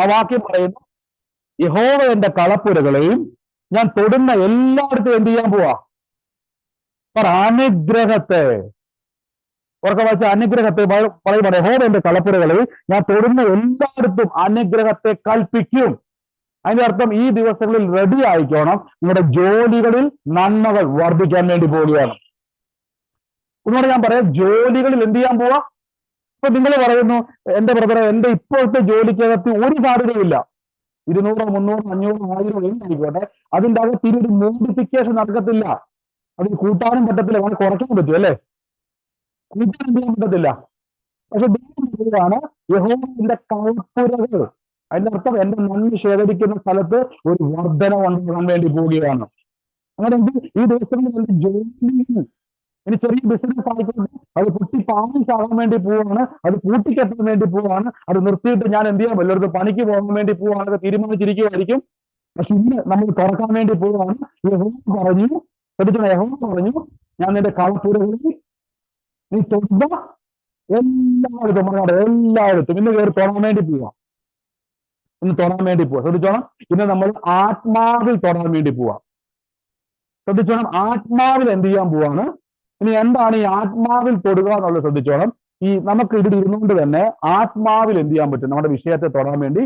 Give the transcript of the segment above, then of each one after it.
ആ വാക്യം പറയുന്നു യഹോവ എന്റെ കളപ്പുരകളെയും ഞാൻ തൊടുന്ന എല്ലായിടത്തും എന്ത് ചെയ്യാൻ പോവാ? പറ അനുഗ്രഹത്തെ. ഉറക്കെ വായിച്ച അനുഗ്രഹത്തെ പറയുമ്പോൾ യഹോവ എന്റെ കളപ്പുരകളെയും ഞാൻ തൊടുന്ന എല്ലായിടത്തും അനുഗ്രഹത്തെ കൽപ്പിക്കും. അതിന്റെ അർത്ഥം ഈ ദിവസങ്ങളിൽ റെഡി ആയിക്കോണം നിങ്ങളുടെ ജോലികളിൽ നന്മകൾ വർദ്ധിക്കാൻ വേണ്ടി പോവുകയാണ്. ഒന്നുകൂടെ ഞാൻ പറയാം ജോലികളിൽ എന്ത് ചെയ്യാൻ പോവാ? ഇപ്പൊ നിങ്ങൾ പറയുന്നു എന്റെ ബ്രദറെ എന്റെ ഇപ്പോഴത്തെ ജോലിക്കകത്ത് ഒരു സാധ്യതയില്ല ഇരുന്നൂറോ മുന്നൂറോ അഞ്ഞൂറോ ആയിരം എന്തായിക്കോട്ടെ അതിന്റെ അകത്ത് ഇനി ഒരു മോഡിഫിക്കേഷൻ നടക്കത്തില്ല. അത് കൂട്ടാനും പറ്റത്തില്ല അങ്ങനെ കുറയ്ക്കാൻ പറ്റും അല്ലേ? കൂട്ടാനും ചെയ്യാൻ പറ്റത്തില്ല. പക്ഷെ ദൈവം പറയുകയാണ് കൗപുരകൾ കളപ്പുരകൾ അതിന്റെ അർത്ഥം എന്റെ നന്ദി ശേഖരിക്കുന്ന സ്ഥലത്ത് ഒരു വർധന ഉണ്ടാകാൻ വേണ്ടി പോവുകയാണ്. അങ്ങനെ ഈ ദിവസങ്ങളിൽ ജോലിയിൽ ഇനി ചെറിയ ബിസിനസ് ആയിക്കോട്ടെ അത് കുട്ടി പാലിഷാകാൻ വേണ്ടി പോവാണ് അത് കൂട്ടിക്കെട്ടാൻ വേണ്ടി പോവാണ് അത് നിർത്തിയിട്ട് ഞാൻ എന്ത് ചെയ്യാൻ വല്ലയിടത്ത് പണിക്ക് പോകാൻ വേണ്ടി പോവാണ് തീരുമാനിച്ചിരിക്കുമായിരിക്കും പക്ഷെ ഇന്ന് നമ്മൾ തുറക്കാൻ വേണ്ടി പോവാണ്. യഹോവ പറഞ്ഞു ശ്രദ്ധിക്കണം പറഞ്ഞു ഞാൻ നിന്റെ കളപ്പുരകളിൽ നീ തൊണ്ട എല്ലായിടത്തും പറഞ്ഞാൽ എല്ലായിടത്തും. ഇന്ന് കയറി തൊടാൻ വേണ്ടി പോവാം. ഇന്ന് തൊടാൻ വേണ്ടി പോവാം. ശ്രദ്ധിച്ചോണം ഇന്ന് നമ്മൾ ആത്മാവിൽ തൊടാൻ വേണ്ടി പോവാം. ശ്രദ്ധിച്ചോണം ആത്മാവിൽ എന്ത് ചെയ്യാൻ പോവാണ്? ഇനി എന്താണ് ഈ ആത്മാവിൽ തൊടുക എന്നുള്ളത് ശ്രദ്ധിച്ചോണം. ഈ നമുക്ക് ഇവിടെ ഇരുന്നുകൊണ്ട് തന്നെ ആത്മാവിൽ എന്ത് ചെയ്യാൻ പറ്റും? നമ്മുടെ വിഷയത്തെ തൊടാൻ വേണ്ടി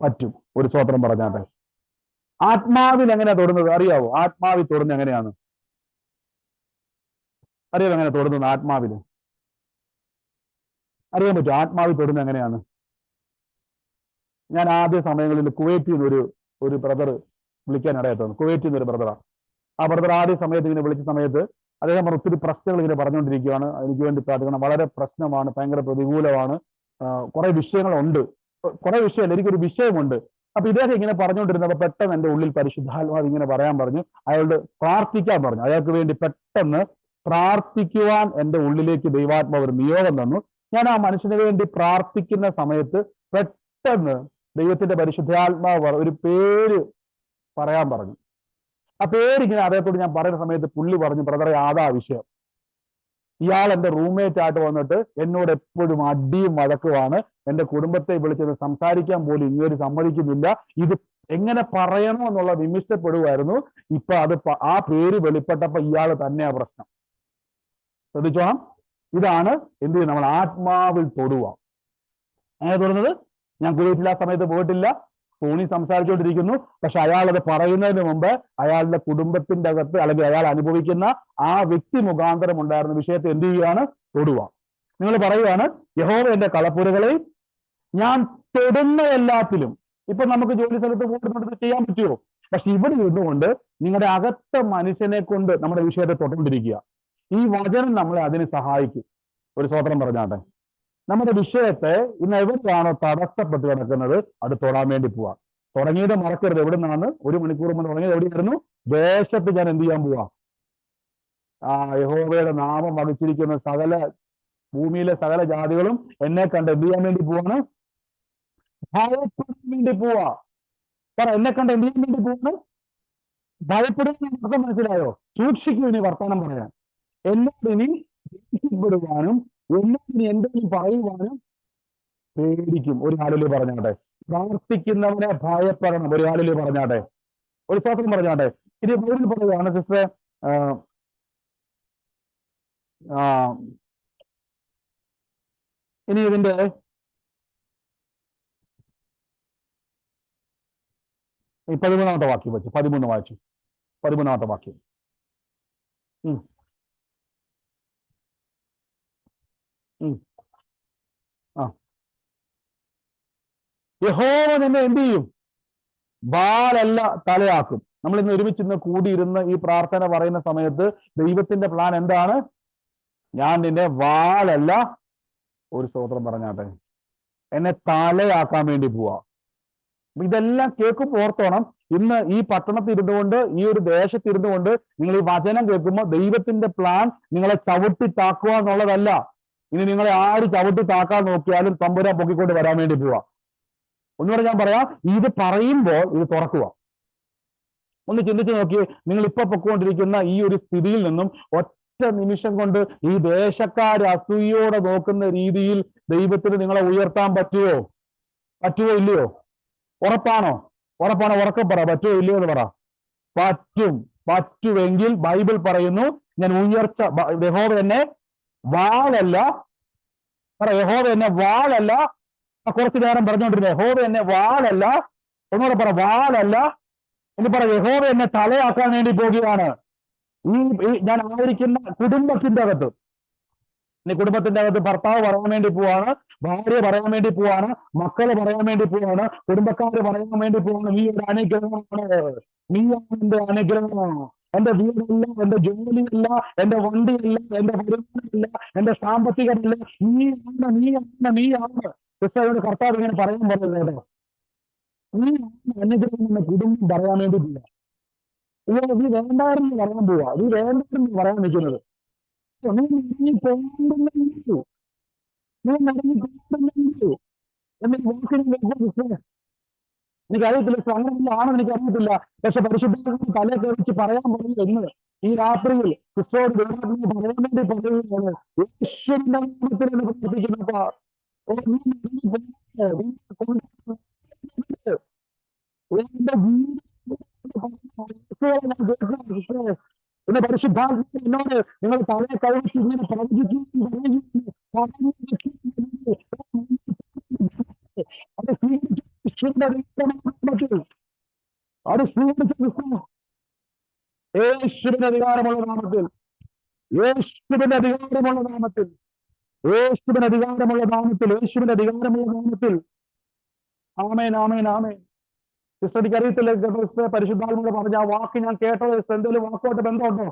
പറ്റും. ഒരു സ്വത്രം പറഞ്ഞാട്ടെ. ആത്മാവിൽ എങ്ങനെയാ തൊടുന്നത്? അറിയാവോ? ആത്മാവിൽ തൊടുന്നത് എങ്ങനെയാണ്? അറിയാമോ എങ്ങനെ തൊടുന്നത് ആത്മാവിൽ? അറിയാൻ പറ്റും ആത്മാവിൽ തൊടുന്നത് എങ്ങനെയാണ്? ഞാൻ ആദ്യ സമയങ്ങളിൽ കുവൈറ്റിൽ നിന്ന് ഒരു ഒരു ബ്രദർ വിളിക്കാൻ ഇടയായിട്ടാണ്. കുവൈറ്റിൽ നിന്ന് ഒരു ബ്രദറാണ് ആ. ബ്രദർ ആദ്യ സമയത്ത് ഇങ്ങനെ വിളിച്ച സമയത്ത് അദ്ദേഹം ഒത്തിരി പ്രശ്നങ്ങൾ ഇങ്ങനെ പറഞ്ഞുകൊണ്ടിരിക്കുകയാണ്. എനിക്ക് വേണ്ടി പ്രാർത്ഥിക്കണം. വളരെ പ്രശ്നമാണ് ഭയങ്കര പ്രതികൂലമാണ്. കുറെ വിഷയങ്ങളുണ്ട്. കുറെ വിഷയമല്ല എനിക്കൊരു വിഷയമുണ്ട്. അപ്പൊ ഇദ്ദേഹം ഇങ്ങനെ പറഞ്ഞുകൊണ്ടിരുന്നപ്പോ പെട്ടെന്ന് എന്റെ ഉള്ളിൽ പരിശുദ്ധാത്മാവ് ഇങ്ങനെ പറയാൻ പറഞ്ഞു. അയാളോട് പ്രാർത്ഥിക്കാൻ പറഞ്ഞു. അയാൾക്ക് വേണ്ടി പെട്ടെന്ന് പ്രാർത്ഥിക്കുവാൻ എന്റെ ഉള്ളിലേക്ക് ദൈവാത്മാവ് ഒരു നിയോഗം തന്നു. ഞാൻ ആ മനുഷ്യന് വേണ്ടി പ്രാർത്ഥിക്കുന്ന സമയത്ത് പെട്ടെന്ന് ദൈവത്തിന്റെ പരിശുദ്ധാത്മാവ് ഒരു പേര് പറയാൻ പറഞ്ഞു. ആ പേരിങ്ങനെ അദ്ദേഹത്തോട് ഞാൻ പറയുന്ന സമയത്ത് പുള്ളി പറഞ്ഞു ബ്രദറെ അതാ വിഷയം. ഇയാൾ എന്റെ റൂംമേറ്റ് ആയിട്ട് വന്നിട്ട് എന്നോട് എപ്പോഴും അടിയും വഴക്കുമാണ്. എന്റെ കുടുംബത്തെ വിളിച്ചത് സംസാരിക്കാൻ പോലും ഇങ്ങോട്ട് സമ്മതിക്കുന്നില്ല. ഇത് എങ്ങനെ പറയണം എന്നുള്ള വിമിഷ്ടപ്പെടുമായിരുന്നു ഇപ്പൊ അത് ആ പേര് വെളിപ്പെട്ടപ്പോ ഇയാൾ തന്നെയാ പ്രശ്നം. ശ്രദ്ധിച്ചോണം ഇതാണ് എന്ത് ചെയ്യും? നമ്മൾ ആത്മാവിൽ തൊടുക. അങ്ങനെ തൊടുന്നത്? ഞാൻ കുവൈറ്റിൽ സമയത്ത് പോയിട്ടില്ല. ഫോണിൽ സംസാരിച്ചുകൊണ്ടിരിക്കുന്നു പക്ഷെ അയാൾ അത് പറയുന്നതിന് മുമ്പ് അയാളുടെ കുടുംബത്തിന്റെ അകത്ത് അല്ലെങ്കിൽ അയാൾ അനുഭവിക്കുന്ന ആ വ്യക്തി മുഖാന്തരം ഉണ്ടായിരുന്ന വിഷയത്തെ എന്ത് ചെയ്യുകയാണ്? തൊടുക. നിങ്ങൾ പറയുകയാണ് യഹോവ എന്റെ കളപ്പുരകളെ ഞാൻ തൊടുന്ന എല്ലാത്തിലും ഇപ്പൊ നമുക്ക് ജോലി സ്ഥലത്ത് പോയിട്ട് ചെയ്യാൻ പറ്റുമോ? പക്ഷെ ഇവിടെ ഇരുന്നുകൊണ്ട് നിങ്ങളുടെ അകത്ത മനുഷ്യനെ കൊണ്ട് നമ്മുടെ വിഷയത്തെ തൊട്ടുകൊണ്ടിരിക്കുക. ഈ വചനം നമ്മളെ അതിന് സഹായിക്കും. ഒരു സ്വോത്രം പറഞ്ഞാട്ടെ? നമ്മുടെ വിഷയത്തെ ഇന്ന് എവിടെയാണോ തടസ്സപ്പെട്ട് കിടക്കുന്നത് അത് തൊടാൻ വേണ്ടി പോവാ. തുടങ്ങിയത് മറക്കരുത്. എവിടെ നിന്നാണ് ഒരു മണിക്കൂർ മുമ്പ് തുടങ്ങിയത് എവിടെയായിരുന്നു? ദേശത്ത് ഞാൻ എന്ത് ചെയ്യാൻ പോവാ? ആ യഹോവയുടെ നാമം വഹിച്ചിരിക്കുന്ന സകല ഭൂമിയിലെ സകല ജാതികളും എന്നെ കണ്ട് എന്ത് ചെയ്യാൻ വേണ്ടി പോവാണ്? ഭയപ്പെടാൻ വേണ്ടി പോവാ. പറ എന്നെ കണ്ട് എന്ത് ചെയ്യാൻ വേണ്ടി പോവാണ്? ഭയപ്പെടുന്ന മനസ്സിലായോ? സൂക്ഷിക്കും ഇനി വർത്തമാനം പറയാൻ. എന്നോട് ഇനി ദേഷ്യപ്പെടുവാനും ഇനി എന്തെങ്കിലും പറയുവാനും പേടിക്കും. ഒരു ആളിൽ പറഞ്ഞാട്ടെ. പ്രാർത്ഥിക്കുന്നവനെ ഭയപ്പെടണം. ഒരു ആളിൽ പറഞ്ഞാട്ടെ. ഒരു സ്വത്രം പറഞ്ഞാട്ടെ. ഇനി ബൈബിൾ പറയുകയാണ് സിസ്റ്റർ ഇനി ഇതിന്റെ പതിമൂന്നാമത്തെ വാക്യം വെച്ചു പതിമൂന്ന് വായിച്ചു പതിമൂന്നാമത്തെ വാക്യം. ഉം. ഉം. യഹോവ നിന്നെ എന്ത് ചെയ്യും? ബാലല്ല തലയാക്കും. നമ്മൾ ഇന്ന് ഒരുമിച്ച് ഇന്ന് കൂടിയിരുന്ന് ഈ പ്രാർത്ഥന പറയുന്ന സമയത്ത് ദൈവത്തിന്റെ പ്ലാൻ എന്താണ്? ഞാൻ നിന്നെ വാലല്ല ഒരു സ്തോത്രം പറഞ്ഞാട്ടെ എന്നെ തലയാക്കാൻ വേണ്ടി പോവാ. ഇതെല്ലാം കേൾക്കുമ്പോൾ ഓർത്തോണം ഇന്ന് ഈ പട്ടണത്തിൽ ഇരുന്നുകൊണ്ട് ഈ ഒരു ദേശത്തിരുന്നു കൊണ്ട് നിങ്ങൾ ഈ വചനം കേൾക്കുമ്പോൾ ദൈവത്തിന്റെ പ്ലാൻ നിങ്ങളെ ചവിട്ടി താക്കുക എന്നുള്ളതല്ല. ഇനി നിങ്ങളെ ആര് ചവിട്ടി താക്കാൻ നോക്കിയാലും തമ്പുരാ പൊക്കിക്കൊണ്ട് വരാൻ വേണ്ടി പോവാ. ഒന്നുകൂടെ ഞാൻ പറയാം ഇത് പറയുമ്പോൾ ഇത് തുറക്കുക. ഒന്ന് ചിന്തിച്ചു നോക്കി നിങ്ങൾ ഇപ്പൊ പൊക്കോണ്ടിരിക്കുന്ന ഈ ഒരു സ്ഥിതിയിൽ നിന്നും ഒറ്റ നിമിഷം കൊണ്ട് ഈ ദേശക്കാർ അസൂയോടെ നോക്കുന്ന രീതിയിൽ ദൈവത്തിന് നിങ്ങളെ ഉയർത്താൻ പറ്റുമോ പറ്റുമോ ഇല്ലയോ? ഉറപ്പാണോ? ഉറപ്പാണോ? ഉറക്കം പറ. പറ്റുമോ ഇല്ലയോ എന്ന് പറ. പറ്റും. പറ്റുമെങ്കിൽ ബൈബിൾ പറയുന്നു ഞാൻ ഉയർച്ച യഹോവ എന്നെ വാളല്ല. പറ യഹോവ എന്നെ വാളല്ല. കുറച്ചു നേരം പറഞ്ഞുകൊണ്ടിരുന്നത് യഹോവ എന്നെ വാളല്ല. ഒന്നുകൂടെ പറ വാളല്ല. എന്ന് പറ യഹോവ എന്നെ തലയാക്കാൻ വേണ്ടി പോകുകയാണ്. ഈ ഈ ഞാൻ ആയിരിക്കുന്ന കുടുംബത്തിന്റെ അകത്ത്. ഇനി കുടുംബത്തിന്റെ അകത്ത് ഭർത്താവ് പറയാൻ വേണ്ടി പോവാണ് ഭാര്യ പറയാൻ വേണ്ടി പോവാണ് മക്കൾ പറയാൻ വേണ്ടി പോവാണ് കുടുംബക്കാര് പറയാൻ വേണ്ടി പോവാണ്. നീ ഒരു അനുഗ്രഹമാണ്. നീയാണ് എന്റെ അനുഗ്രഹമാണ് എന്റെ വീടല്ല എന്റെ ജോലിയല്ല എന്റെ വണ്ടിയല്ല എന്റെ വരുമാനമില്ല എന്റെ സാമ്പത്തികമല്ല. നീയാണ് നീയാണ് നീയാണ്. ക്രിസ്തുവിന്റെ കർത്താവ് ഇങ്ങനെ പറയാൻ പറയുന്നത് കേട്ടോ. ആണ് അനുഗ്രഹം എന്ന കുടുംബം പറയാൻ വേണ്ടിയിട്ടില്ല. ഇവ നീ വേണ്ടായിരുന്നു പറയാൻ പോവാ. നീ വേണ്ടായിരുന്നു പറയാൻ നിൽക്കുന്നത്. നീ ഇറങ്ങി പോകണ്ടെന്നു നീ ഇറങ്ങി പോകണ്ടെന്നു എന്ന വാക്കിന് എനിക്കറിയത്തില്ല സംഘടന ആണെന്ന് എനിക്കറിയത്തില്ല. പക്ഷെ പരിശുദ്ധാത്മ തല കയറിച്ച് പറയാൻ പറയും എന്ന് ഈ രാത്രിയിൽ ക്രിസ്തോട് ദൈവത്തിന് പറയാൻ വേണ്ടി പറയുകയാണ്. യേശുവിന്റെ നാമത്തിൽ കൊണ്ടുപോകരുത്. എന്റെ പരിശുദ്ധാത്മ എന്നോട് നിങ്ങൾ തലയെ കഴിച്ച് ഇങ്ങനെ പ്രവചിക്കുകയും പറയുകയും യേശുവിന്റെ അത് സ്വീകരിച്ച യേശുവിന്റെ അധികാരമുള്ള നാമത്തിൽ യേശുവിന്റെ അധികാരമുള്ള നാമത്തിൽ യേശുവിന്റെ അധികാരമുള്ള നാമത്തിൽ യേശുവിന്റെ അധികാരമുള്ള നാമത്തിൽ ആമേൻ ആമേൻ ആമേൻ ക്രിസ്തുക്ക് അറിയത്തില്ല ക്രിസ്തു പരിശുദ്ധാത്മ പറഞ്ഞ ആ വാക്ക് ഞാൻ കേട്ടത് എന്തെങ്കിലും വാക്കുമായിട്ട് ബന്ധമുണ്ടോ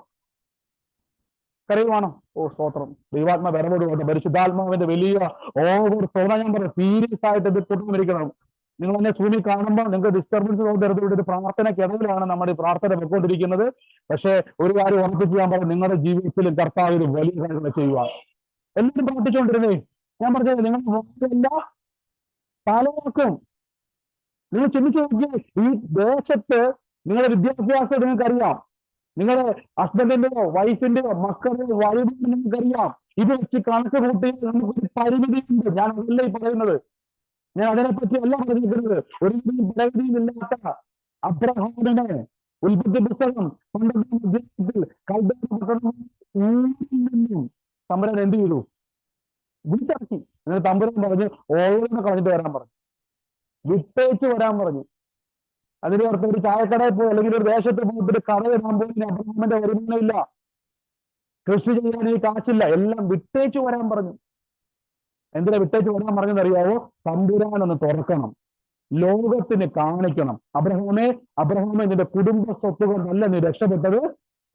കറിയുവാണോ ഓ സ്തോത്രം ദൈവാത്മ വരവോട് വരവോടുകൊണ്ട് പരിശുദ്ധാത്മാവിന്റെ വലിയ ഓവർ തോന്നാൻ ഞാൻ പറയാം സീരിയസ് ആയിട്ട് ഇത് കൊണ്ടുവന്നിരിക്കണം നിങ്ങൾ എന്നെ സൂമി കാണുമ്പോൾ നിങ്ങൾക്ക് ഡിസ്റ്റർബൻസ് തോന്നരുത് ഇവിടെ ഒരു പ്രാർത്ഥനയ്ക്കിടയിലാണ് നമ്മുടെ ഈ പ്രാർത്ഥന പൊയ്ക്കൊണ്ടിരിക്കുന്നത്. പക്ഷേ ഒരു കാര്യം ഉറപ്പിച്ച് ഞാൻ പറഞ്ഞു നിങ്ങളുടെ ജീവിതത്തിൽ കർത്താവ് ഒരു വലിയ കാര്യങ്ങൾ ചെയ്യുക എല്ലാവരും പ്രാർത്ഥിച്ചുകൊണ്ടിരുന്നേ. ഞാൻ പറഞ്ഞത് നിങ്ങൾ വാക്കല്ല പലർക്കും നിങ്ങൾ ചിന്തിച്ചു നോക്കി ഈ ദേശത്ത് നിങ്ങളുടെ വിദ്യാഭ്യാസം നിങ്ങൾക്കറിയാം. നിങ്ങളുടെ ഹസ്ബൻഡിന്റെയോ വൈഫിന്റെയോ മക്കളുടെ വൈഫിന്റെ നിങ്ങൾക്കറിയാം. ഇത് വെച്ച് കണക്ക് കൂട്ടി നമുക്കൊരു പരിമിതിയുണ്ട്. ഞാൻ അതല്ല പറയുന്നത്. ഞാൻ അതിനെപ്പറ്റി അല്ല പറഞ്ഞിരിക്കുന്നത് ഒരു പരിമിതിയും ഇല്ലാത്ത അബ്രഹാമിനെ ഉൽപ്പത്തി പുസ്തകം പണ്ടത്തെ കൽബേർ നിന്നും തമ്പുരാൻ എന്ത് ചെയ്തു? വിട്ടിറക്കി എന്നിട്ട് തമ്പുരാൻ പറഞ്ഞ് ഓരോന്ന് കളഞ്ഞിട്ട് വരാൻ പറഞ്ഞു. വിട്ടേച്ച് വരാൻ പറഞ്ഞു. അതിന്റെ അർത്ഥം ഒരു ചായക്കടയിൽ പോയി അല്ലെങ്കിൽ ഒരു ദേശത്ത് പോയിട്ട് ഒരു കട ഇടാൻ പോയി അബ്രഹാമിന്റെ വരുമാനമില്ല കൃഷി ചെയ്യാൻ ഈ കാശില്ല. എല്ലാം വിട്ടേച്ച് വരാൻ പറഞ്ഞു. എന്തിനാ വിട്ടേച്ച് ഓടാൻ പറഞ്ഞത് അറിയാവോ? തമ്പുരാൻ ഒന്ന് തുറക്കണം. ലോകത്തിന് കാണിക്കണം. അബ്രഹാമേ അബ്രഹാമെ നിന്റെ കുടുംബ സ്വത്ത് കൊണ്ടല്ല നീ രക്ഷപ്പെട്ടത്.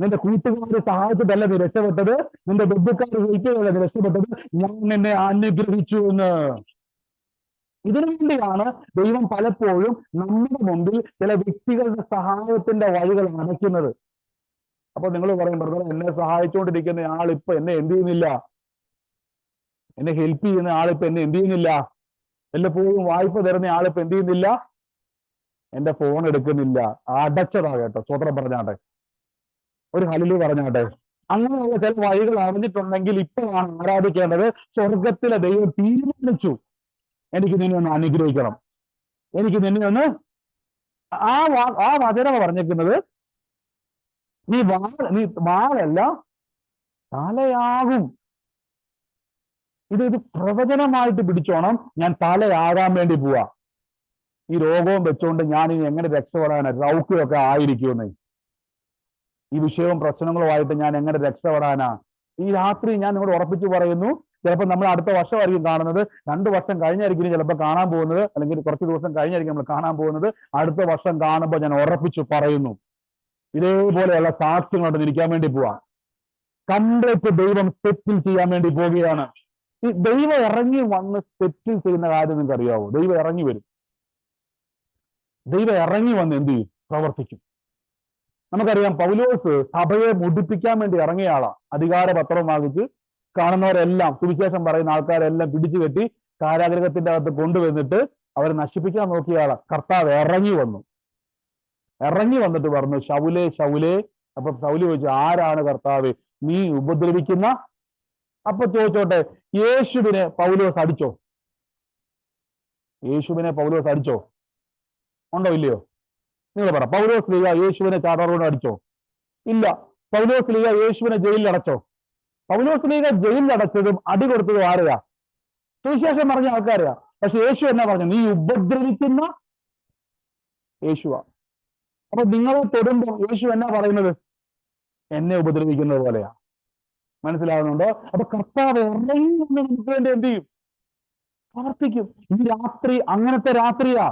നിന്റെ കൂട്ടുകാരുടെ സഹായത്തിട്ടല്ല നീ രക്ഷപ്പെട്ടത്. നിന്റെ ബന്ധുക്കാർ ഹെൽപ്പിയല്ല നീ രക്ഷപ്പെട്ടത്. ഞാൻ നിന്നെ അനുഗ്രഹിച്ചു എന്ന്. ഇതിനു വേണ്ടിയാണ് ദൈവം പലപ്പോഴും നമ്മുടെ മുമ്പിൽ ചില വ്യക്തികളുടെ സഹായത്തിന്റെ വഴികൾ അടയ്ക്കുന്നത്. അപ്പൊ നിങ്ങൾ പറയും എന്നെ സഹായിച്ചുകൊണ്ടിരിക്കുന്ന ആൾ ഇപ്പൊ എന്നെ എന്ത് ചെയ്യുന്നില്ല? എന്നെ ഹെൽപ്പ് ചെയ്യുന്ന ആളിപ്പോ എന്നെ എന്ത് ചെയ്യുന്നില്ല? വല്ലപ്പോഴും വായ്പ തരുന്ന ആളിപ്പോ എന്ത് ചെയ്യുന്നില്ല? എന്റെ ഫോൺ എടുക്കുന്നില്ല. അടച്ചതാ കേട്ടോ സ്വത്രം പറഞ്ഞാട്ടെ. ഒരു ഹലിൽ പറഞ്ഞാട്ടെ. അങ്ങനെയുള്ള ചില വഴികൾ അറിഞ്ഞിട്ടുണ്ടെങ്കിൽ ഇപ്പോഴാണ് ആരാധിക്കേണ്ടത്. സ്വർഗത്തിലെ ദൈവം തീരുമാനിച്ചു. എനിക്ക് നിന്നെ ഒന്ന് അനുഗ്രഹിക്കണം. എനിക്ക് നിന്നെ ഒന്ന് ആ വാ ആ വചനം പറഞ്ഞേക്കുന്നത് നീ വാ നീ വാളല്ല തലയാകും. ഇത് ഇത് പ്രവചനമായിട്ട് പിടിച്ചോണം. ഞാൻ തലയാകാൻ വേണ്ടി പോവാ. ഈ രോഗവും വെച്ചുകൊണ്ട് ഞാൻ ഇനി എങ്ങനെ രക്ഷപ്പെടാനാ റൗക്കിയൊക്കെ ആയിരിക്കുമെന്ന്. ഈ വിഷയവും പ്രശ്നങ്ങളുമായിട്ട് ഞാൻ എങ്ങനെ രക്ഷപ്പെടാനാ ഈ രാത്രി ഞാൻ നിങ്ങളോട് ഉറപ്പിച്ചു പറയുന്നു ചിലപ്പോൾ നമ്മൾ അടുത്ത വർഷമായിരിക്കും കാണുന്നത്. രണ്ട് വർഷം കഴിഞ്ഞായിരിക്കും ചിലപ്പോൾ കാണാൻ പോകുന്നത്. അല്ലെങ്കിൽ കുറച്ച് ദിവസം കഴിഞ്ഞായിരിക്കും നമ്മൾ കാണാൻ പോകുന്നത്. അടുത്ത വർഷം കാണുമ്പോൾ ഞാൻ ഉറപ്പിച്ചു പറയുന്നു. ഇതേപോലെയുള്ള സാക്ഷ്യങ്ങളോട് ഇരിക്കാൻ വേണ്ടി പോവാ. കംപ്ലീറ്റ് ദൈവം സെറ്റിൽ ചെയ്യാൻ വേണ്ടി പോവുകയാണ്. ഈ ദൈവം ഇറങ്ങി വന്ന് സെറ്റിൽ ചെയ്യുന്ന കാര്യം നിങ്ങൾക്ക് അറിയാവോ? ദൈവം ഇറങ്ങി വരും. ദൈവം ഇറങ്ങി വന്ന് എന്ത് ചെയ്യും? പ്രവർത്തിക്കും. നമുക്കറിയാം പൗലോസ് സഭയെ മുടിപ്പിക്കാൻ വേണ്ടി ഇറങ്ങിയ ആളാ. അധികാര പത്രം വാങ്ങിച്ച് കാണുന്നവരെല്ലാം സുവിശേഷം പറയുന്ന ആൾക്കാരെല്ലാം പിടിച്ചു കെട്ടി കാരാഗ്രഹത്തിന്റെ അകത്ത് കൊണ്ടുവന്നിട്ട് അവരെ നശിപ്പിക്കാൻ നോക്കിയ ആളാ. കർത്താവ് ഇറങ്ങി വന്നു. ഇറങ്ങി വന്നിട്ട് പറഞ്ഞു ശൗലേ ശൗലേ. അപ്പൊ ശൗലി ചോദിച്ചു ആരാണ് കർത്താവ്? നീ ഉപദ്രവിക്കുന്ന അപ്പൊ ചോദിച്ചോട്ടെ യേശുവിനെ പൗലോസ് അടിച്ചോ? യേശുവിനെ പൗലോസ് അടിച്ചോ? ഉണ്ടോ ഇല്ലയോ? നിങ്ങൾ പറ പൗലോസ് ലീഗ യേശുവിനെ ചാടാറോട് അടിച്ചോ? ഇല്ല. പൗലോസ് ലീഗ യേശുവിനെ ജയിലിൽ അടച്ചോ? പൗലോസ് ലീഗ ജയിലിൽ അടച്ചതും അടി കൊടുത്തതും ആരെയാ? സുവിശേഷം പറഞ്ഞ ആൾക്കാരെയാ. പക്ഷെ യേശു എന്നാ പറഞ്ഞു? നീ ഉപദ്രവിക്കുന്ന യേശുവാ. അപ്പൊ നിങ്ങളെ തൊടുമ്പോൾ യേശു എന്നാ പറയുന്നത്? എന്നെ ഉപദ്രവിക്കുന്നത് പോലെയാ. മനസ്സിലാകുന്നുണ്ടോ അപ്പൊ കർത്താവ് ഇറങ്ങി നമുക്ക് വേണ്ടി എന്ത് ചെയ്യും? പ്രാർത്ഥിക്കും. ഈ രാത്രി അങ്ങനത്തെ രാത്രിയാ.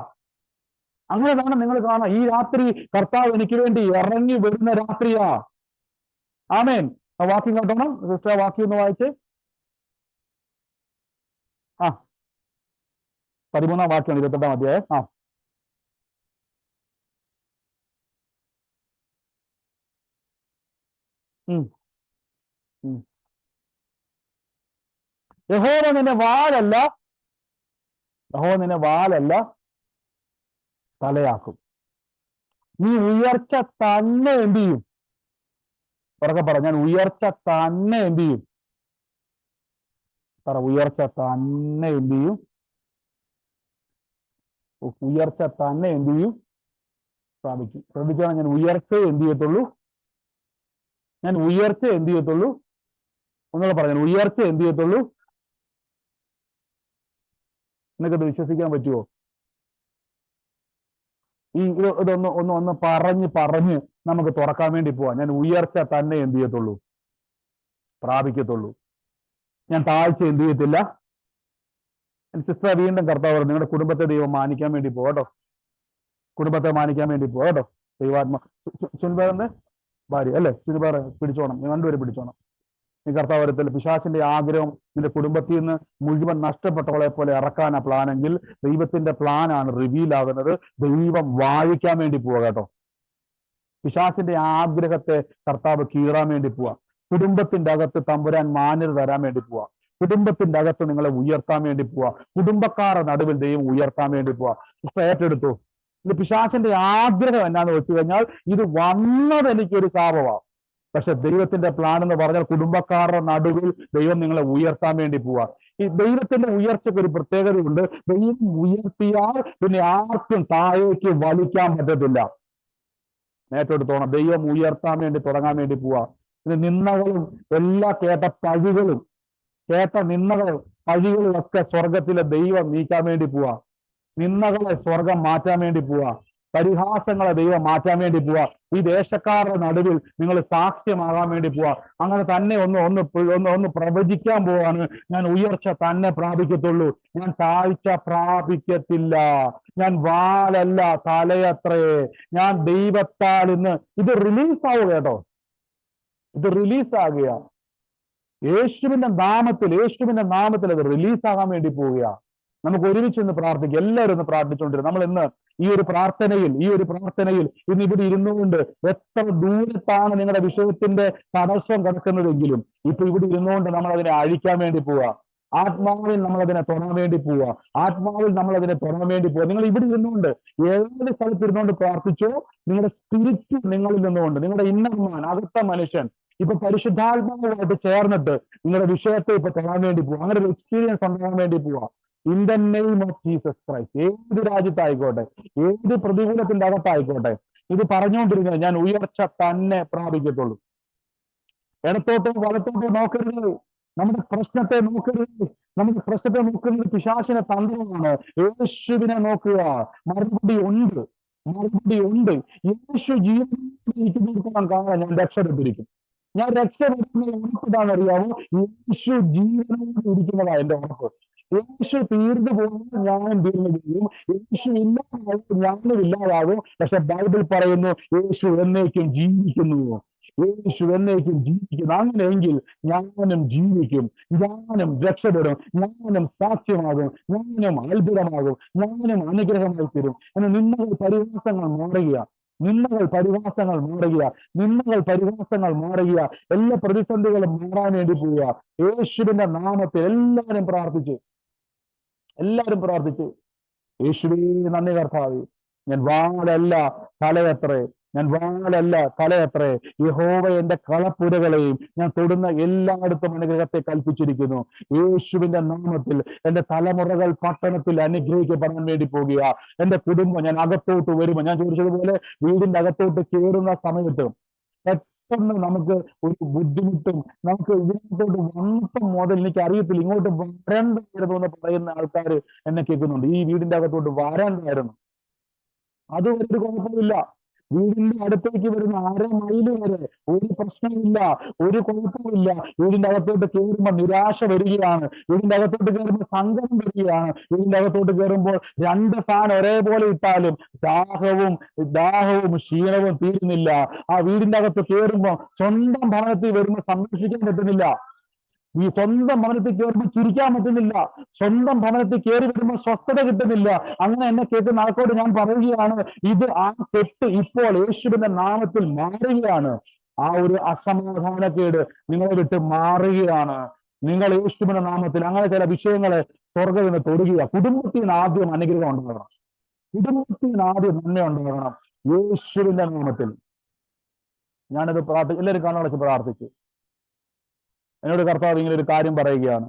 അങ്ങനെ വേണം നിങ്ങൾ കാണാം ഈ രാത്രി കർത്താവ് എനിക്ക് വേണ്ടി ഇറങ്ങി വരുന്ന രാത്രിയാ. ആമേൻ. വാക്യം കേട്ടോണം. സിസ്റ്റർ വാക്യം ഒന്ന് വായിച്ച്. ആ. പതിമൂന്നാം വാക്യമാണ് ഇരുപത്തെട്ടാം അധ്യായം. ആ. ഉം. യഹോവ നിന്നെ വാലല്ല. യഹോവ നിന്നെ വാലല്ല. തലയാക്കും. നീ ഉയർച്ച തന്നെ എന്ത് ചെയ്യും? ഉറക്കെ പറ ഞാൻ ഉയർച്ച തന്നെ എന്ത് ചെയ്യും? പറ ഉയർച്ച തന്നെ എന്ത് ചെയ്യും? ഉയർച്ച തന്നെ എന്ത് ചെയ്യും? സ്ഥാപിക്കും ശ്രദ്ധിച്ചാണ് ഞാൻ ഉയർച്ച എന്ത് ചെയ്യത്തുള്ളൂ? ഞാൻ ഉയർച്ച എന്ത് ചെയ്യത്തുള്ളൂ? ഒന്നുകൂടെ പറഞ്ഞു ഉയർച്ച എന്ത് ചെയ്യത്തുള്ളൂ? നിനക്കത് വിശ്വസിക്കാൻ പറ്റുമോ ഈ ഇത് ഇതൊന്ന് ഒന്ന് ഒന്ന് പറഞ്ഞ് പറഞ്ഞ് നമുക്ക് തുറക്കാൻ വേണ്ടി പോവാം. ഞാൻ ഉയർച്ച തന്നെ എന്ത് ചെയ്യത്തുള്ളൂ? പ്രാപിക്കത്തുള്ളൂ. ഞാൻ താഴ്ച എന്ത് ചെയ്യത്തില്ല? സിസ്റ്റർ വീണ്ടും കർത്താവ് നിങ്ങളുടെ കുടുംബത്തെ ദൈവം മാനിക്കാൻ വേണ്ടി പോകട്ടോ കുടുംബത്തെ മാനിക്കാൻ വേണ്ടി പോകട്ടോ ദൈവാത്മ. സുനിപേറിന്റെ ഭാര്യ അല്ലേ? സുനിപേറെ പിടിച്ചോണം. രണ്ടുപേരും പിടിച്ചോണം. ഈ കർത്താവരത്തിൽ പിശാചിന്റെ ആഗ്രഹം നിന്റെ കുടുംബത്തിൽ നിന്ന് മുഴുവൻ നഷ്ടപ്പെട്ടവളെ പോലെ ഇറക്കാനാ പ്ലാനെങ്കിൽ ദൈവത്തിന്റെ പ്ലാനാണ് റിവീൽ ആകുന്നത്. ദൈവം വാഴിക്കാൻ വേണ്ടി പോവുക കേട്ടോ. പിശാചിന്റെ ആഗ്രഹത്തെ കർത്താവ് കീറാൻ വേണ്ടി പോവാ കുടുംബത്തിന്റെ അകത്ത് തമ്പുരാൻ മാന്യത തരാൻ വേണ്ടി പോവാ കുടുംബത്തിന്റെ അകത്ത് നിങ്ങളെ ഉയർത്താൻ വേണ്ടി പോവാ കുടുംബക്കാരുടെ നടുവിൽ ദൈവം ഉയർത്താൻ വേണ്ടി പോവാ ഏറ്റെടുത്തു. ഇത് പിശാചിന്റെ ആഗ്രഹം എന്നാന്ന് വെച്ച് കഴിഞ്ഞാൽ ഇത് വന്നത് എനിക്കൊരു ശാപമാണ് പക്ഷെ ദൈവത്തിന്റെ പ്ലാൻ എന്ന് പറഞ്ഞാൽ കുടുംബക്കാരുടെ നടുവിൽ ദൈവം നിങ്ങളെ ഉയർത്താൻ വേണ്ടി പോവാ. ഈ ദൈവത്തിന്റെ ഉയർച്ചയ്ക്ക് ഒരു പ്രത്യേകതയുണ്ട്. ദൈവം ഉയർത്തിയാൽ പിന്നെ ആർക്കും താഴേക്ക് വലിക്കാൻ പറ്റത്തില്ല. നേട്ടെടുത്തോണം ദൈവം ഉയർത്താൻ വേണ്ടി തുടങ്ങാൻ വേണ്ടി പോവാ. ഇത് നിന്നകളും എല്ലാ കേട്ട പഴികളും കേട്ട നിന്നകളും പഴികളും ഒക്കെ സ്വർഗത്തിലെ ദൈവം നീക്കാൻ വേണ്ടി പോവാ. നിന്നകളെ സ്വർഗം മാറ്റാൻ വേണ്ടി പോവാ. പരിഹാസങ്ങളെ ദൈവം മാറ്റാൻ വേണ്ടി പോവാ. ഈ ദേശക്കാരുടെ നടുവിൽ നിങ്ങൾ സാക്ഷ്യമാകാൻ വേണ്ടി പോവാ. അങ്ങനെ തന്നെ ഒന്ന് ഒന്ന് ഒന്ന് ഒന്ന് പ്രവചിക്കാൻ പോവാണ്. ഞാൻ ഉയർച്ച തന്നെ പ്രാപിക്കത്തുള്ളൂ. ഞാൻ താഴ്ച പ്രാപിക്കത്തില്ല. ഞാൻ വാലല്ല തലയത്രേ. ഞാൻ ദൈവത്താൽ ഇന്ന് ഇത് റിലീസ് ആവുക കേട്ടോ. ഇത് റിലീസ് ആകുക. യേശുവിന്റെ നാമത്തിൽ യേശുവിന്റെ നാമത്തിൽ അത് റിലീസ് ആകാൻ വേണ്ടി പോവുക നമുക്ക് ഒരുമിച്ച് ഒന്ന് പ്രാർത്ഥിക്കാം എല്ലാവരും ഒന്ന് പ്രാർത്ഥിച്ചുകൊണ്ടിരുന്നു. നമ്മൾ ഇന്ന് ഈ ഒരു പ്രാർത്ഥനയിൽ ഈ ഒരു പ്രാർത്ഥനയിൽ ഇന്ന് ഇവിടെ ഇരുന്നുകൊണ്ട് എത്ര ദൂരത്താണ് നിങ്ങളുടെ വിഷയത്തിന്റെ തടസ്സം കിടക്കുന്നതെങ്കിലും ഇപ്പൊ ഇവിടെ ഇരുന്നുകൊണ്ട് നമ്മൾ അതിനെ അഴിക്കാൻ വേണ്ടി പോവാ. ആത്മാവിൽ നമ്മൾ അതിനെ തുറന്നു വേണ്ടി പോവുക ആത്മാവിൽ നമ്മൾ അതിനെ തുറന്നു വേണ്ടി പോവുക നിങ്ങൾ ഇവിടെ ഇരുന്നുകൊണ്ട് ഏത് സ്ഥലത്ത് ഇരുന്നുകൊണ്ട് പ്രാർത്ഥിച്ചോ നിങ്ങളുടെ സ്പിരിറ്റ് നിങ്ങളിൽ നിന്നുകൊണ്ട് നിങ്ങളുടെ ഇന്നർമാൻ അകത്ത മനുഷ്യൻ ഇപ്പൊ പരിശുദ്ധാത്മാവുമായിട്ട് ചേർന്നിട്ട് നിങ്ങളുടെ വിഷയത്തെ ഇപ്പൊ തൊടാൻ വേണ്ടി പോവുക അങ്ങനെ ഒരു എക്സ്പീരിയൻസ് ഉണ്ടാകാൻ വേണ്ടി പോവുക in the name of Jesus Christ ഏത് രാജ്യത്തായിക്കോട്ടെ ഏത് പ്രതികൂലത്തിന്റെ അകത്തായിക്കോട്ടെ ഇത് പറഞ്ഞുകൊണ്ടിരുന്നത് ഞാൻ ഉയർച്ച തന്നെ പ്രാപിക്കത്തുള്ളൂ. ഇടത്തോട്ടോ വലത്തോട്ടോ നോക്കരുത്. നമ്മുടെ പ്രശ്നത്തെ നോക്കരുത്. നമ്മുടെ പ്രശ്നത്തെ നോക്കുന്നത് പിശാശിനെ തന്ത്രമാണ്. യേശുവിനെ നോക്കുക. മറുപടി ഉണ്ട്. മറുപടി ഉണ്ട്. യേശു ജീവിതം കാണാൻ ഞാൻ രക്ഷപ്പെട്ടിരിക്കും ഞാൻ രക്ഷപ്പെടുന്ന ഉറപ്പ് അറിയാമോ യേശു ജീവനോട് ഇരിക്കുന്നതാ എന്റെ ഉറപ്പ്. യേശു തീർന്നു പോകുമ്പോൾ ഞാൻ തീർന്നു പോകും യേശു ഇല്ലാതാകും ഞാനും ഇല്ലാതാകും. പക്ഷെ ബൈബിൾ പറയുന്നു യേശു എന്നേക്കും ജീവിക്കുന്നു. യേശു എന്നേക്കും ജീവിക്കുന്നു. അങ്ങനെയെങ്കിൽ ഞാനും ജീവിക്കും. ഞാനും രക്ഷപ്പെടും. ഞാനും സാക്ഷ്യമാകും. ഞാനും അത്ഭുതമാകും. ഞാനും അനുഗ്രഹമായി തീരും. എന്ന് നിന്നകൾ പരിഹാസങ്ങൾ മാറുക നിന്നകൾ പരിഹാസങ്ങൾ മാറുക നിന്നകൾ പരിഹാസങ്ങൾ മാറുക എല്ലാ പ്രതിസന്ധികളും മാറാൻ വേണ്ടി പോവുക യേശുവിന്റെ നാമത്തിൽ എല്ലാവരും പ്രാർത്ഥിച്ചു എല്ലാവരും പ്രാർത്ഥിച്ചു യേശുവേ നന്ദി കർത്താവ് ഞാൻ വാളല്ല തലയത്രേ ഞാൻ വാളല്ല തലയത്രേ യഹോവ എന്റെ കളപ്പുരകളെയും ഞാൻ തൊടുന്ന എല്ലായിടത്തും അനുഗ്രഹത്തെ കൽപ്പിച്ചിരിക്കുന്നു. യേശുവിന്റെ നാമത്തിൽ എന്റെ തലമുറകൾ പട്ടണത്തിൽ അനുഗ്രഹിക്കപ്പെടാൻ വേണ്ടി പോകുക. എന്റെ കുടുംബം ഞാൻ അകത്തോട്ട് വരുമ്പോൾ ഞാൻ ചോദിച്ചതുപോലെ വീടിന്റെ അകത്തോട്ട് കയറുന്ന സമയത്ത് പെട്ടെന്ന് നമുക്ക് ഒരു ബുദ്ധിമുട്ടും നമുക്ക് ഇതിനകത്തോട്ട് വന്നപ്പം മുതൽ എനിക്ക് അറിയത്തില്ല. ഇങ്ങോട്ട് വരണ്ടായിരുന്നു എന്ന് പറയുന്ന ആൾക്കാർ എന്നെ കേൾക്കുന്നുണ്ട്. ഈ വീടിന്റെ അകത്തോട്ട് വരണ്ടായിരുന്നു അത് ഒരു കുഴപ്പമില്ല വീടിന്റെ അടുത്തേക്ക് വരുന്ന അര മൈൽ വരെ ഒരു പ്രശ്നമില്ല ഒരു കുഴപ്പമില്ല വീടിന്റെ അകത്തോട്ട് കയറുമ്പോൾ നിരാശ വരികയാണ്. വീടിന്റെ അകത്തോട്ട് കയറുമ്പോൾ സങ്കടം വരികയാണ്. വീടിന്റെ അകത്തോട്ട് കയറുമ്പോൾ രണ്ട് ഫാൻ ഒരേപോലെ ഇട്ടാലും ദാഹവും ദാഹവും ക്ഷീണവും തീരുന്നില്ല. ആ വീടിന്റെ അകത്ത് കയറുമ്പോൾ സ്വന്തം ഭവനത്തിൽ വരുമ്പോൾ സന്തോഷിക്കാൻ പറ്റുന്നില്ല. ഈ സ്വന്തം ഭവനത്തിൽ കയറുമ്പോൾ ചിരിക്കാൻ പറ്റുന്നില്ല. സ്വന്തം ഭവനത്തിൽ കയറി വരുമ്പോൾ സ്വസ്ഥത കിട്ടുന്നില്ല. അങ്ങനെ എന്നെ കേട്ട് നാക്കോട് ഞാൻ പറയുകയാണ് ഇത് ആ തെറ്റ് ഇപ്പോൾ യേശുവിന്റെ നാമത്തിൽ മാറുകയാണ്. ആ ഒരു അസമാധാനക്കേട് നിങ്ങളെ വിട്ട് മാറുകയാണ്. നിങ്ങൾ യേശുവിന്റെ നാമത്തിൽ അങ്ങനെ ചില വിഷയങ്ങളെ സ്വർഗം നിന്ന് തൊടുകയ. കുടുംബത്തിൽ നിന്ന് ആദ്യം അനുഗ്രഹം ഉണ്ടാകണം. കുടുംബത്തിൽ നിന്ന് ആദ്യം നന്മ ഉണ്ടാകണം യേശുവിന്റെ നാമത്തിൽ. ഞാനത് പ്രാർത്ഥി എല്ലാവരും കണ്ണടച്ച് പ്രാർത്ഥിച്ചു എന്നോട് കർത്താവ് ഇങ്ങനെ ഒരു കാര്യം പറയുകയാണ്.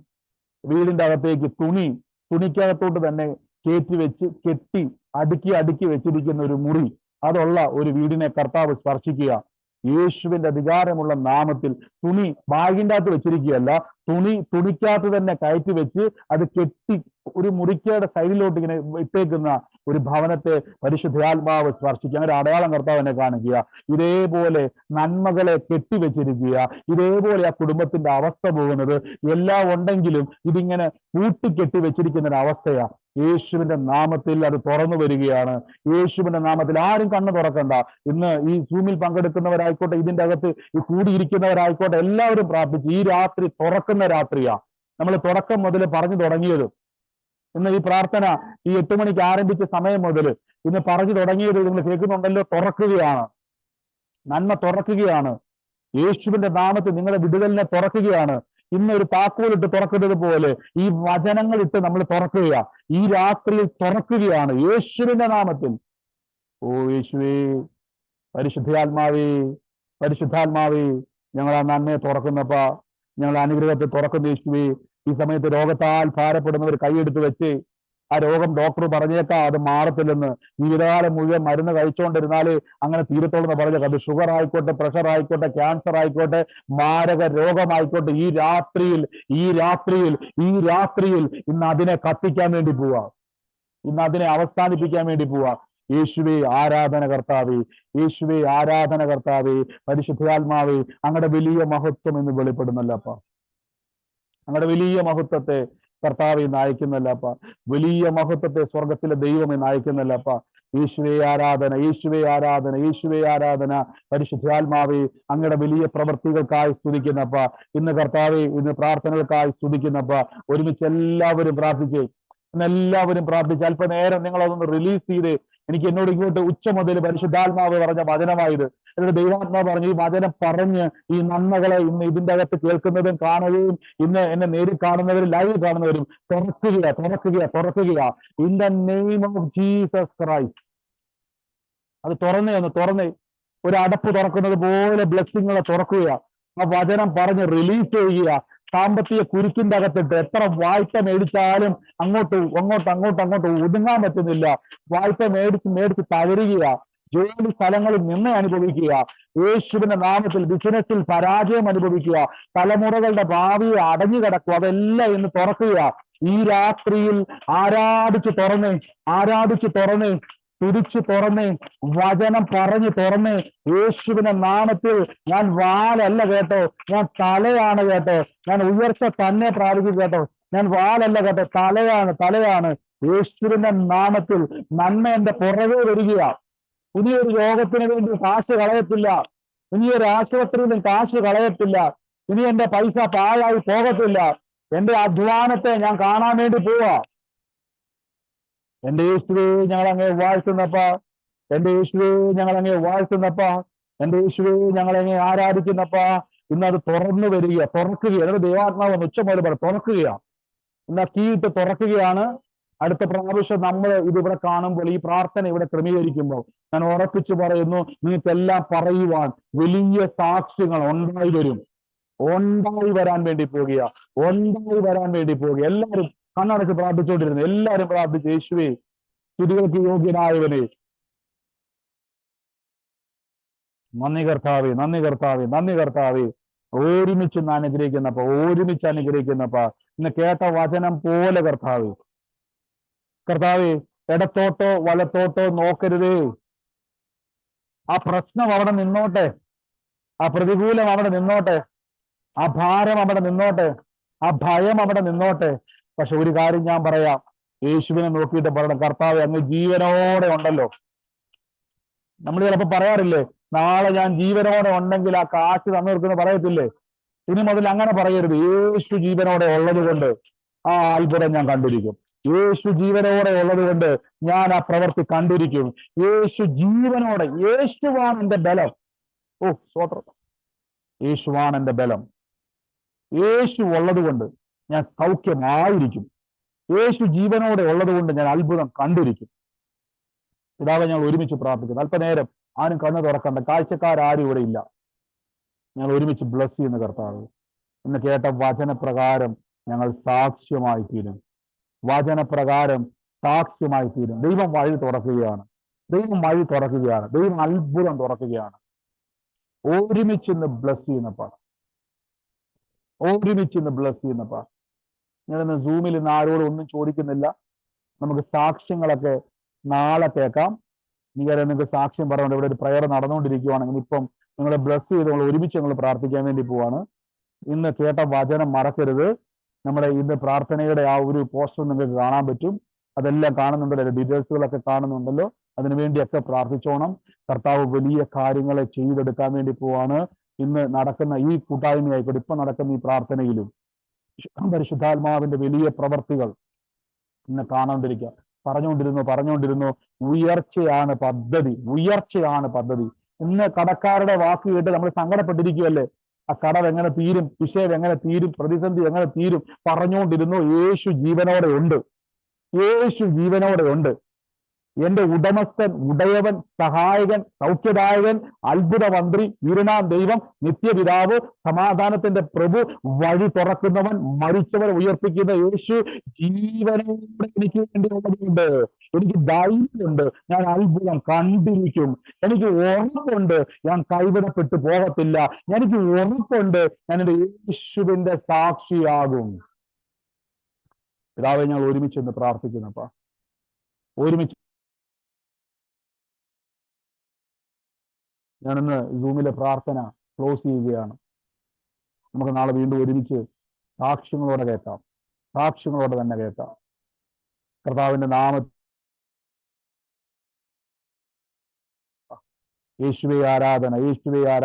വീടിന്റെ അകത്തേക്ക് തുണി തുണിക്കകത്തോട്ട് തന്നെ കയറ്റി വെച്ച് കെട്ടി അടുക്കി അടുക്കി വെച്ചിരിക്കുന്ന ഒരു മുറി. അതുള്ള ഒരു വീടിനെ കർത്താവ് സ്പർശിക്കുക യേശുവിന്റെ അധികാരമുള്ള നാമത്തിൽ തുണി ബാഗിന്റെ അകത്ത് വെച്ചിരിക്കുകയല്ല തുണി തുണിക്കകത്ത് തന്നെ കയറ്റി വെച്ച് അത് കെട്ടി ഒരു മുറിക്കയുടെ സൈഡിലോട്ട് ഇങ്ങനെ ഇട്ടേക്കുന്ന ഒരു ഭവനത്തെ പരിശുദ്ധാത്മാവ് സ്പർശിക്കുക അങ്ങനെ അടയാളം കർത്താവിനെ കാണിക്കുക ഇതേപോലെ നന്മകളെ കെട്ടിവെച്ചിരിക്കുക ഇതേപോലെ ആ കുടുംബത്തിന്റെ അവസ്ഥ പോകുന്നത് എല്ലാം ഉണ്ടെങ്കിലും ഇതിങ്ങനെ കൂട്ടിക്കെട്ടി വെച്ചിരിക്കുന്ന ഒരു അവസ്ഥയാ. യേശുവിന്റെ നാമത്തിൽ അത് തുറന്നു വരികയാണ്. യേശുവിന്റെ നാമത്തിൽ ആരും കണ്ണു തുറക്കണ്ട. ഇന്ന് ഈ സൂമിൽ പങ്കെടുക്കുന്നവരായിക്കോട്ടെ ഇതിന്റെ അകത്ത് ഈ കൂടിയിരിക്കുന്നവരായിക്കോട്ടെ എല്ലാവരും പ്രാർത്ഥിച്ചു ഈ രാത്രി തുറക്കുന്ന രാത്രിയാ. നമ്മൾ തുടക്കം മുതൽ പറഞ്ഞു തുടങ്ങിയത്. ഇന്ന് ഈ പ്രാർത്ഥന ഈ എട്ട് മണിക്ക് ആരംഭിച്ച സമയം മുതൽ ഇന്ന് പറഞ്ഞു തുടങ്ങിയത് നിങ്ങൾ കേൾക്കുന്നുണ്ടല്ലോ തുറക്കുകയാണ്. നന്മ തുറക്കുകയാണ്. യേശുവിന്റെ നാമത്തിൽ നിങ്ങളുടെ വിടുതലിനെ തുറക്കുകയാണ്. ഇന്ന് ഒരു താക്കോലിട്ട് തുറക്കുന്നത് പോലെ ഈ വചനങ്ങൾ ഇട്ട് നമ്മൾ തുറക്കുക ഈ രാത്രിയിൽ തുറക്കുകയാണ് യേശുവിന്റെ നാമത്തിൽ. ഓ യേശുവേ പരിശുദ്ധാത്മാവേ പരിശുദ്ധാത്മാവേ ഞങ്ങൾ ആ നന്മയെ തുറക്കുന്നപ്പ. ഞങ്ങൾ അനുഗ്രഹത്തെ തുറക്കുന്ന യേശുവേ ഈ സമയത്ത് രോഗത്താൽ ഭാരപ്പെടുന്നവർ കൈയെടുത്ത് വെച്ച് ആ രോഗം ഡോക്ടർ പറഞ്ഞേക്കാം അത് മാറത്തില്ലെന്ന്. ജീവിതകാലം മുഴുവൻ മരുന്ന് കഴിച്ചുകൊണ്ടിരുന്നാലേ അങ്ങനെ തീരത്തോളെന്ന് പറഞ്ഞത് അത് ഷുഗർ ആയിക്കോട്ടെ പ്രഷർ ആയിക്കോട്ടെ ക്യാൻസർ ആയിക്കോട്ടെ മാരക രോഗമായിക്കോട്ടെ ഈ രാത്രിയിൽ ഈ രാത്രിയിൽ ഈ രാത്രിയിൽ ഇന്ന് അതിനെ കത്തിക്കാൻ വേണ്ടി പോവാ. ഇന്ന് അതിനെ അവസാനിപ്പിക്കാൻ വേണ്ടി പോവാ. യേശുവേ ആരാധന കർത്താവേ യേശുവേ ആരാധന കർത്താവേ പരിശുദ്ധാത്മാവേ അങ്ങടെ വലിയ മഹത്വം എന്ന് വെളിപ്പെടുന്നല്ലപ്പ. അങ്ങടെ വലിയ മഹത്വത്തെ കർത്താവെ നായിക്കുന്നല്ലപ്പ വലിയ മഹത്വത്തെ സ്വർഗത്തിലെ ദൈവമേ നായിക്കുന്നല്ലപ്പ യേശുവെ ആരാധന യേശുവെ ആരാധന യേശുവെ ആരാധന. പരിശുദ്ധാത്മാവെ അങ്ങയുടെ വലിയ പ്രവൃത്തികൾക്കായി സ്തുതിക്കുന്നപ്പ ഇന്ന് കർത്താവെ ഇന്ന് പ്രാർത്ഥനകൾക്കായി സ്തുതിക്കുന്നപ്പ ഒരുമിച്ച് എല്ലാവരും പ്രാർത്ഥിച്ചേ. എല്ലാവരും പ്രാർത്ഥിച്ച് അല്പനേരം നിങ്ങൾ അതൊന്ന് റിലീസ് ചെയ്ത്. എനിക്ക് എന്നോട് ഇങ്ങോട്ട് ഉച്ച മുതൽ പരിശുദ്ധാത്മാവ് പറഞ്ഞ വചനമായത്. എന്നിട്ട് ദൈവാത്മാവ് പറഞ്ഞു ഈ വചനം പറഞ്ഞ് ഈ നന്മകളെ ഇന്ന് ഇതിന്റെ അകത്ത് കേൾക്കുന്നതും കാണുകയും ഇന്ന് എന്നെ നേരിൽ കാണുന്നവരും ലൈവ് കാണുന്നവരും തുറക്കുക തുറക്കുക തുറക്കുക in the name of Jesus Christ അത് തുറന്നേ ഒന്ന് തുറന്നേ. ഒരു അടപ്പ് തുറക്കുന്നത് പോലെ ബ്ലെസ്സിങ്ങളെ തുറക്കുക ആ വചനം പറഞ്ഞ് റിലീസ് ചെയ്യുക സാമ്പത്തിക കുരുക്കിന്റെ അകത്തിട്ട് എത്ര വായ്പ മേടിച്ചാലും അങ്ങോട്ട് അങ്ങോട്ട് അങ്ങോട്ട് അങ്ങോട്ട് ഒതുങ്ങാൻ പറ്റുന്നില്ല. വായ്പ മേടിച്ച് മേടിച്ച് തകരുക ജോലി സ്ഥലങ്ങളിൽ നിന്ന് അനുഭവിക്കുക. യേശുവിന്റെ നാമത്തിൽ ബിസിനസ്സിൽ പരാജയം അനുഭവിക്കുക. തലമുറകളുടെ ഭാവിയെ അടഞ്ഞു കിടക്കുക. അതെല്ലാം ഇന്ന് തുറക്കുക ഈ രാത്രിയിൽ ആരാധിച്ച് തുറന്ന് ആരാധിച്ച് തുറന്നേ തുടിച്ചു തുറന്നേ വചനം പറഞ്ഞു തുറന്നേ യേശുവിന്റെ നാമത്തിൽ ഞാൻ വാലല്ല കേട്ടോ ഞാൻ തലയാണ് കേട്ടോ ഞാൻ ഉയർച്ച തന്നെ പ്രാപിക്കും കേട്ടോ ഞാൻ വാലല്ല കേട്ടോ തലയാണ് തലയാണ്. യേശുവിന്റെ നാമത്തിൽ നന്മ എന്റെ പുറകെ വരിക ഇനിയൊരു രോഗത്തിന് വേണ്ടി കാശ് കളയത്തില്ല. ഇനിയൊരു ആശുപത്രിയിലും കാശ് കളയത്തില്ല. ഇനി എന്റെ പൈസ പാഴായി പോകത്തില്ല. എന്റെ അധ്വാനത്തെ ഞാൻ കാണാൻ വേണ്ടി പോവാ. എന്റെ യേശുവേ ഞങ്ങൾ അങ്ങേ വാഴ്ത്തുന്നപ്പ. എന്റെ യേശുവേ ഞങ്ങൾ അങ്ങേ വാഴ്ത്തുന്നപ്പ. എന്റെ യേശുവേ ഞങ്ങൾ അങ്ങേ ആരാധിക്കുന്നപ്പ. ഇന്ന് അത് തുറന്നു വരിക തുറക്കുക എന്നിട്ട് ദൈവാത്മാവ് ഉച്ച മുതൽ പറ തുറക്കുക ഇന്ന് തുറക്കുകയാണ്. അടുത്ത പ്രാവശ്യം നമ്മൾ ഇതിവിടെ കാണുമ്പോൾ ഈ പ്രാർത്ഥന ഇവിടെ ക്രമീകരിക്കുമ്പോൾ ഞാൻ ഉറപ്പിച്ചു പറയുന്നു നിങ്ങൾക്കെല്ലാം പറയുവാൻ വലിയ സാക്ഷ്യങ്ങൾ ഉണ്ടായി വരും. ഉണ്ടായി വരാൻ വേണ്ടി പോകുക. ഉണ്ടായി വരാൻ വേണ്ടി പോകുക. എല്ലാവരും കണ്ണടച്ച് പ്രാർത്ഥിച്ചുകൊണ്ടിരുന്നു. എല്ലാവരും പ്രാർത്ഥിച്ചു യേശുവേ സ്തുതികൾക്ക് യോഗ്യനായവനെ നന്ദി കർത്താവേ നന്ദി കർത്താവേ നന്ദി കർത്താവേ. ഒരുമിച്ച് അനുഗ്രഹിക്കുന്നപ്പ ഒരുമിച്ച് അനുഗ്രഹിക്കുന്നപ്പ ഇന്ന് കേട്ട വചനം പോലെ കർത്താവേ. കർത്താവേ ഇടത്തോട്ടോ വലത്തോട്ടോ നോക്കരുതേ. ആ പ്രശ്നം അവിടെ നിന്നോട്ടെ. ആ പ്രതികൂലം അവിടെ നിന്നോട്ടെ. ആ ഭാരം അവിടെ നിന്നോട്ടെ. ആ ഭയം അവിടെ നിന്നോട്ടെ. പക്ഷെ ഒരു കാര്യം ഞാൻ പറയാം. യേശുവിനെ നോക്കിയിട്ട് പറയണം കർത്താവ് അങ്ങ് ജീവനോടെ ഉണ്ടല്ലോ. നമ്മൾ ചിലപ്പോ പറയാറില്ലേ നാളെ ഞാൻ ജീവനോടെ ഉണ്ടെങ്കിൽ ആ കാശ് തന്നു തീർക്കുന്നു പറയത്തില്ലേ? ഇനി മുതൽ അങ്ങനെ പറയരുത്. യേശു ജീവനോടെ ഉള്ളത് കൊണ്ട് ആ അത്ഭുതം ഞാൻ കണ്ടിരിക്കും. യേശു ജീവനോടെ ഉള്ളത് കൊണ്ട് ഞാൻ ആ പ്രവർത്തി കണ്ടിരിക്കും. യേശു ജീവനോടെ യേശുവാണ് എന്റെ ബലം. ഓ സ്വോത്രം യേശുവാണ് എന്റെ ബലം. യേശു ഉള്ളത് കൊണ്ട് ഞാൻ സൗഖ്യമായിരിക്കും. യേശു ജീവനോടെ ഉള്ളത് കൊണ്ട് ഞാൻ അത്ഭുതം കണ്ടിരിക്കും. പിതാവ് ഞങ്ങൾ ഒരുമിച്ച് പ്രാർത്ഥിക്കുന്നു. അല്പനേരം ആരും കണ്ണു തുറക്കണ്ട. കാഴ്ചക്കാരും ഇവിടെ ഇല്ല. ഞങ്ങൾ ഒരുമിച്ച് ബ്ലസ് ചെയ്യുന്ന കർത്താവ്. എന്ന് കേട്ട വചനപ്രകാരം ഞങ്ങൾ സാക്ഷ്യമായി തീരും. വചനപ്രകാരം സാക്ഷ്യമായി തീരും. ദൈവം വഴി തുറക്കുകയാണ്. ദൈവം വഴി തുറക്കുകയാണ്. ദൈവം അത്ഭുതം തുറക്കുകയാണ്. ഒരുമിച്ച് ഇന്ന് ബ്ലസ് ചെയ്യുന്നപ്പ ഒരുമിച്ച് ഇന്ന് ബ്ലസ് ചെയ്യുന്നപ്പ ഞാനിന്ന് സൂമിൽ ഇന്ന് ആരോടും ഒന്നും ചോദിക്കുന്നില്ല. നമുക്ക് സാക്ഷ്യങ്ങളൊക്കെ നാളെ കേൾക്കാം. നിങ്ങൾ നിങ്ങൾക്ക് സാക്ഷ്യം പറഞ്ഞുകൊണ്ട് ഇവിടെ ഒരു പ്രയർ നടന്നുകൊണ്ടിരിക്കുകയാണെങ്കിൽ ഇപ്പം നിങ്ങളെ ബ്ലസ് ചെയ്ത് നമ്മൾ ഒരുമിച്ച് ഞങ്ങൾ പ്രാർത്ഥിക്കാൻ വേണ്ടി പോവാണ്. ഇന്ന് കേട്ട വചനം മറക്കരുത്. നമ്മുടെ ഇന്ന് പ്രാർത്ഥനയുടെ ആ ഒരു പോസ്റ്റർ നിങ്ങൾക്ക് കാണാൻ പറ്റും. അതെല്ലാം കാണുന്നുണ്ടല്ലോ. ഡീറ്റെയിൽസുകളൊക്കെ കാണുന്നുണ്ടല്ലോ. അതിനുവേണ്ടിയൊക്കെ പ്രാർത്ഥിച്ചോണം. കർത്താവ് വലിയ കാര്യങ്ങളെ ചെയ്തെടുക്കാൻ വേണ്ടി പോവാണ്. ഇന്ന് നടക്കുന്ന ഈ കൂട്ടായ്മയായിക്കോട്ടെ. ഇപ്പൊ നടക്കുന്ന ഈ പ്രാർത്ഥനയിലും. പരിശുദ്ധാത്മാവിന്റെ വലിയ പ്രവർത്തികൾ ഇന്ന് കാണാണ്ടിരിക്കുക. പറഞ്ഞുകൊണ്ടിരുന്നു പറഞ്ഞുകൊണ്ടിരുന്നു. ഉയർച്ചയാണ് പദ്ധതി ഉയർച്ചയാണ് പദ്ധതി. ഇന്ന് കടക്കാരുടെ വാക്ക് കേട്ട് നമ്മൾ സങ്കടപ്പെട്ടിരിക്കുകയല്ലേ? ആ കടവ് എങ്ങനെ തീരും? വിഷയം എങ്ങനെ തീരും? പ്രതിസന്ധി എങ്ങനെ തീരും? പറഞ്ഞുകൊണ്ടിരുന്നു. യേശു ജീവനോടെ ഉണ്ട്. യേശു ജീവനോടെ ഉണ്ട്. എന്റെ ഉടമസ്ഥൻ ഉടയവൻ സഹായകൻ സൗഖ്യദായകൻ അത്ഭുത മന്ത്രി വീരനാം ദൈവം നിത്യപിതാവ് സമാധാനത്തിന്റെ പ്രഭു വഴി തുറക്കുന്നവൻ മരിച്ചവൻ ഉയർപ്പിക്കുന്ന യേശു ജീവനോടെ എനിക്ക് വേണ്ടി ഉള്ളതുകൊണ്ട് എനിക്ക് ധൈര്യമുണ്ട് ഞാൻ അത്ഭുതം കണ്ടിരിക്കും എനിക്ക് ഉറപ്പുണ്ട് ഞാൻ കൈവിടപ്പെട്ടു പോകത്തില്ല എനിക്ക് ഉറപ്പുണ്ട് ഞാൻ എന്റെ യേശുവിന്റെ സാക്ഷിയാകും. പിതാവെ ഞങ്ങൾ ഒരുമിച്ച് ഒന്ന് പ്രാർത്ഥിക്കുന്നപ്പ ഒരുമിച്ച് ഞാനിന്ന് സൂമിലെ പ്രാർത്ഥന ക്ലോസ് ചെയ്യുകയാണ്. നമുക്ക് നാളെ വീണ്ടും ഒരുമിച്ച് സാക്ഷ്യങ്ങളോടെ കേൾക്കാം. സാക്ഷ്യങ്ങളോടെ തന്നെ കേൾക്കാം. കർത്താവിന്റെ നാമ യേശുവേ ആരാധന യേശുവേ ആരാധന.